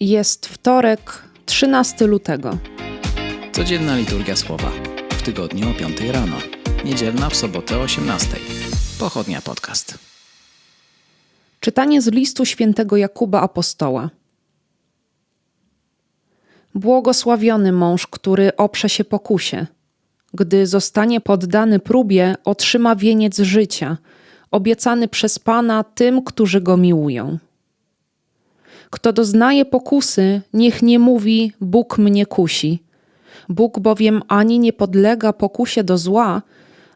Jest wtorek, 13 lutego. Codzienna liturgia słowa. W tygodniu o 5 rano. Niedzielna w sobotę o 18. Pochodnia podcast. Czytanie z listu świętego Jakuba Apostoła. Błogosławiony mąż, który oprze się pokusie. Gdy zostanie poddany próbie, otrzyma wieniec życia, obiecany przez Pana tym, którzy go miłują. Kto doznaje pokusy, niech nie mówi: Bóg mnie kusi. Bóg bowiem ani nie podlega pokusie do zła,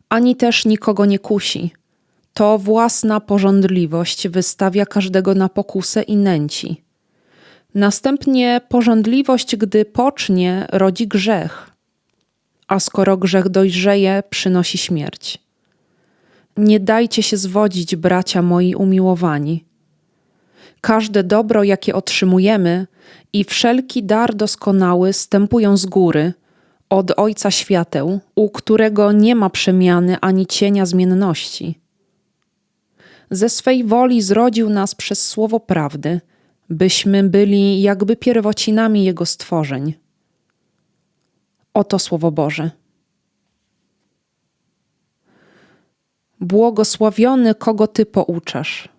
ani też nikogo nie kusi. To własna porządliwość wystawia każdego na pokusę i nęci. Następnie porządliwość, gdy pocznie, rodzi grzech, a skoro grzech dojrzeje, przynosi śmierć. Nie dajcie się zwodzić, bracia moi umiłowani. Każde dobro, jakie otrzymujemy, i wszelki dar doskonały stępują z góry, od Ojca Świateł, u którego nie ma przemiany ani cienia zmienności. Ze swej woli zrodził nas przez słowo prawdy, byśmy byli jakby pierwocinami Jego stworzeń. Oto Słowo Boże. Błogosławiony, kogo Ty pouczasz.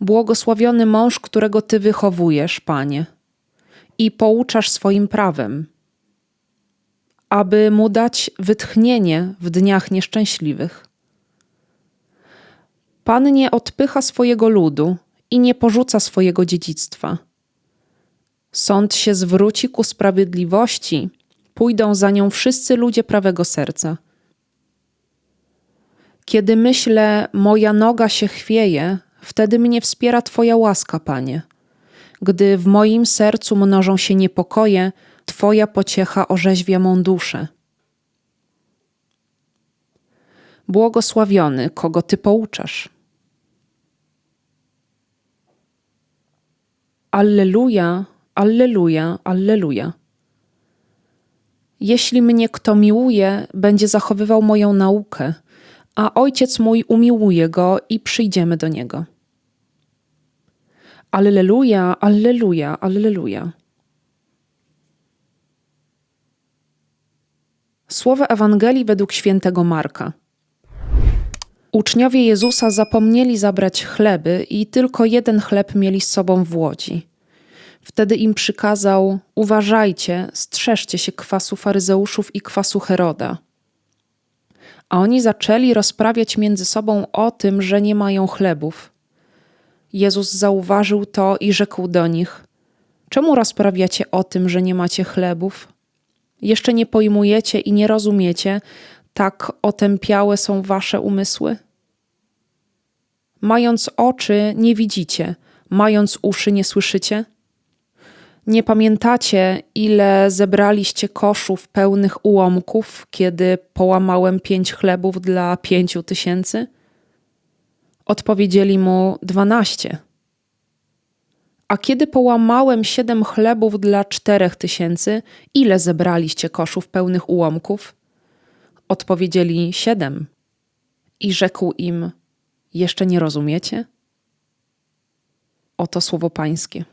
Błogosławiony mąż, którego Ty wychowujesz, Panie, i pouczasz swoim prawem, aby mu dać wytchnienie w dniach nieszczęśliwych. Pan nie odpycha swojego ludu i nie porzuca swojego dziedzictwa. Sąd się zwróci ku sprawiedliwości, pójdą za nią wszyscy ludzie prawego serca. Kiedy myślę, moja noga się chwieje, wtedy mnie wspiera Twoja łaska, Panie. Gdy w moim sercu mnożą się niepokoje, Twoja pociecha orzeźwia mą duszę. Błogosławiony, kogo Ty pouczasz. Alleluja, Alleluja, Alleluja. Jeśli mnie kto miłuje, będzie zachowywał moją naukę, a ojciec mój umiłuje go i przyjdziemy do niego. Alleluja, Alleluja, Alleluja. Słowo Ewangelii według świętego Marka. Uczniowie Jezusa zapomnieli zabrać chleby i tylko jeden chleb mieli z sobą w łodzi. Wtedy im przykazał: Uważajcie, strzeżcie się kwasu faryzeuszów i kwasu Heroda. A oni zaczęli rozprawiać między sobą o tym, że nie mają chlebów. Jezus zauważył to i rzekł do nich: Czemu rozprawiacie o tym, że nie macie chlebów? Jeszcze nie pojmujecie i nie rozumiecie, tak otępiałe są wasze umysły? Mając oczy, nie widzicie, mając uszy, nie słyszycie? Nie pamiętacie, ile zebraliście koszów pełnych ułomków, kiedy połamałem pięć chlebów dla pięciu tysięcy? Odpowiedzieli mu dwanaście. A kiedy połamałem siedem chlebów dla czterech tysięcy, ile zebraliście koszów pełnych ułomków? Odpowiedzieli siedem. I rzekł im: Jeszcze nie rozumiecie? Oto słowo Pańskie.